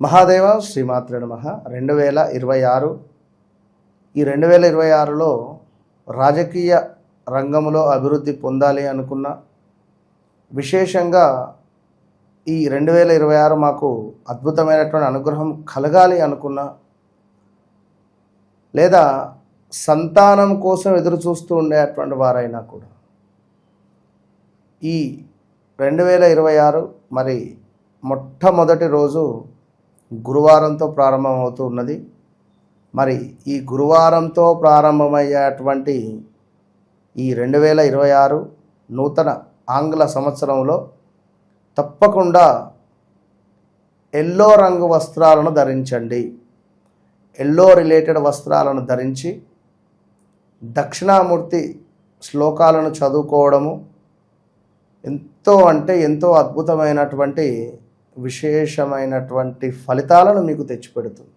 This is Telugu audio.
మహాదేవ శ్రీమాత్ర నమ. రెండు వేల ఇరవై ఆరు ఈ రెండు వేల ఇరవై ఆరులో రాజకీయ రంగంలో అభివృద్ధి పొందాలి అనుకున్న విశేషంగా ఈ రెండు వేల ఇరవై ఆరు మాకు అద్భుతమైనటువంటి అనుగ్రహం కలగాలి అనుకున్న లేదా సంతానం కోసం ఎదురు చూస్తూ ఉండేటువంటి వారైనా కూడా ఈ రెండు వేల ఇరవై ఆరు మరి మొట్టమొదటి రోజు గురువారంతో ప్రారంభమవుతూ ఉన్నది. మరి ఈ గురువారంతో ప్రారంభమయ్యేటువంటి ఈ రెండు వేల ఇరవై ఆరు నూతన ఆంగ్ల సంవత్సరంలో తప్పకుండా ఎల్లో రంగు వస్త్రాలను ధరించండి. ఎల్లో రిలేటెడ్ వస్త్రాలను ధరించి దక్షిణామూర్తి శ్లోకాలను చదువుకోవడము ఎంతో అంటే ఎంతో అద్భుతమైనటువంటి విశేషమైనటువంటి ఫలితాలను మీకు తెచ్చిపెడుతుంది.